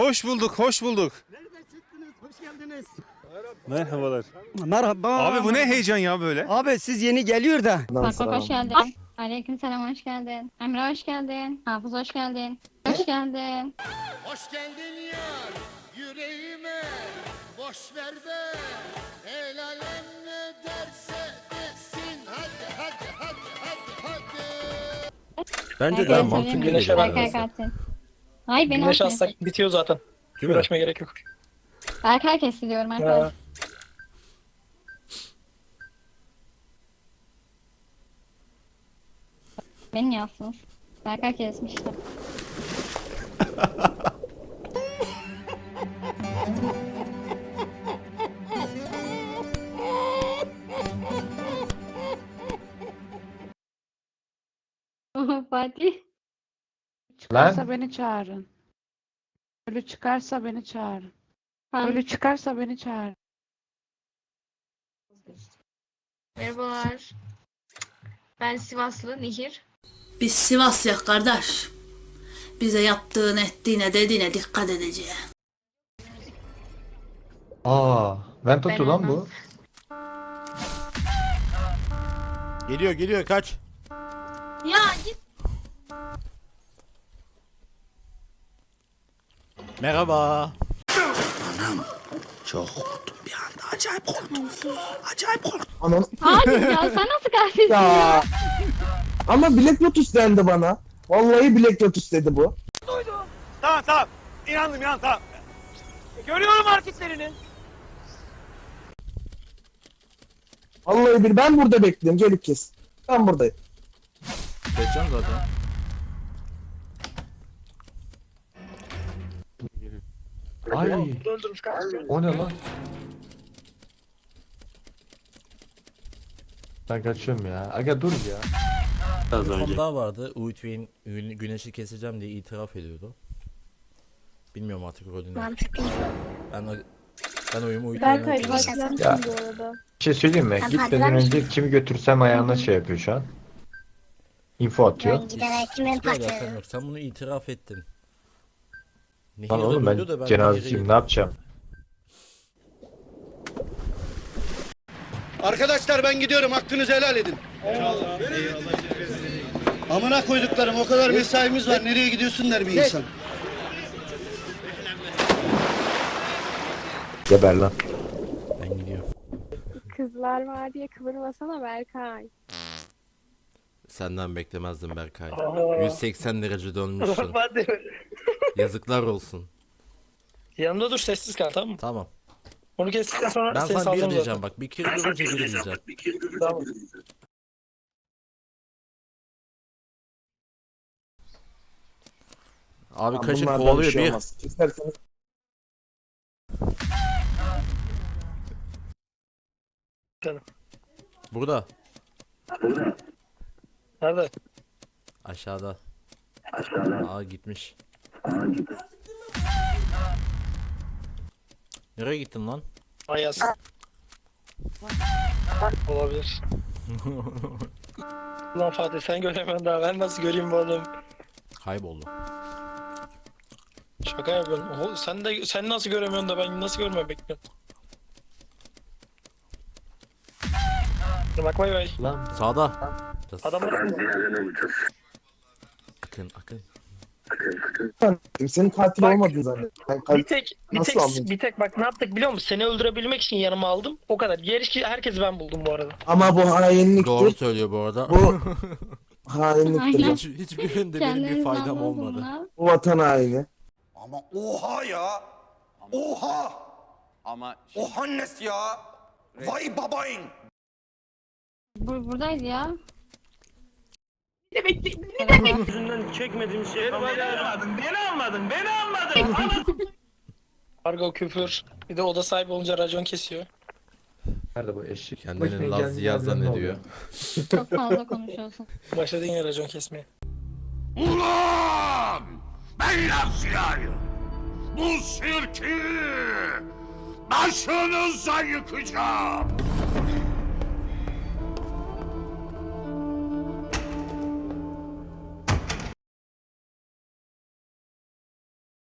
Hoş bulduk, hoş bulduk. Nereden çıktınız? Hoş geldiniz. Merhabalar. Merhaba. Abi bu ne heyecan ya böyle? Abi siz yeni geliyor da. Bak bak hoş geldin. Aleyküm selam hoş geldin. Emre hoş geldin. Hafız hoş geldin. Hoş geldin. Hoş geldin yar yüreğime Boş ver be El alem ne derse desin Hadi hadi hadi hadi hadi Bence de Berkay mantıklı söyleyeyim mi? Hayır beni Güneş atmayın. atsak bitiyor zaten. Değil mi? Uğraşmaya gerek yok. Berkay kesiliyorum Berkay. Ya. Beni yazsınız. Berkay kesmişler. Fatih. Çıkarsa beni çağırın. Ölü çıkarsa beni çağırın. Han. Ölü çıkarsa beni çağırın. Merhabalar. Ben Sivaslı Nihir. Biz Sivaslıyız kardeş. Bize yaptığın ettiğine dediğine dikkat edeceğiz. Aa, ben tuttu Ben lan bu. Geliyor geliyor kaç. Ya git. Merhaba. Hayır ya sen nasıl katilsin ya? Ya. Ama Black Lotus dendi bana. Vallahi Black Lotus dedi bu. Tamam tamam. İnandım inan tamam. Görüyorum hareketlerini. Vallahi bir ben burada bekliyorum. Gelip kes. Ben buradayım. Geçeceğim zaten. Ay, Öldürmüş kanka. o ne lan? Ben kaçıyorum ya. Aga dur ya. Bir konu daha vardı. Uitwin güneşi keseceğim diye itiraf ediyordu. Bilmiyorum artık rolünü. Mantıklı. Ben o- ben oyumu Berkay Uitwin'e başlamışsın Ya. bu arada. Bir şey söyleyeyim mi? Ben Gitmeden patlamışım. önce kimi götürsem ayağına şey yapıyor şu an. Info atıyor. Ben giderek kimin yok. Sen bunu itiraf ettin. Nehir Lan oğlum da ben cenazeciyim ne yapacağım? Arkadaşlar ben gidiyorum hakkınızı helal edin Amına koyduklarım o kadar mesaimiz var nereye gidiyorsun der bir insan Geber lan. Ben gidiyorum. Kızlar var diye kıvırmasana Berkay. Senden beklemezdim Berkay. Aa. 180 derece dönmüşsün. Yazıklar olsun. Yanımda dur sessiz kal tamam mı? Tamam. Onu kestikten sonra Ben seni sana bir salacağım diyeceğim bak. Bir kere durunca bir diyeceğim. Tamam. Abi Lan kaçın bunlardan kovalıyor şey bir. olmaz. İsterseniz Burada. Nerede? Aşağıda. Aşağıda. Aa gitmiş. Nereye gittin lan? Ayaz. Olabilir. Ulan Fatih sen göremiyorsun daha ben nasıl göreyim bu adamı? Kayboldu. Şaka yapıyorsun. Oho, sen de sen nasıl göremiyorsun da ben nasıl görmem bekliyorum. Bak bay bay. Lan Sağda. Adamlar Akın akın. Senin katil Bak. olmadın zaten. Ben bir tek bir tek anladın? bir tek bak ne yaptık biliyor musun? Seni öldürebilmek için yanıma aldım. O kadar. Diğer hiç herkesi ben buldum bu arada. Ama bu hainliktir. Doğru söylüyor bu arada. Bu hainliktir. Hiç, hiçbirinde benim bir faydam olmadı. Bu vatan haini. Ama oha ya Oha Ama Oha nes ya Vay babayın Bu, buradaydı ya. Yüzünden çekmediğim şey. Beni almadın, beni almadın, beni almadın. Kargo küfür. Bir de oda sahibi olunca racon kesiyor. nerede bu eşek? Kendini Laz Ziya zannediyor. Çok fazla konuşuyorsun. Başladı yine racon kesmeye. Ulan ben Lazya'yım Bu sirki Başınıza yıkacağım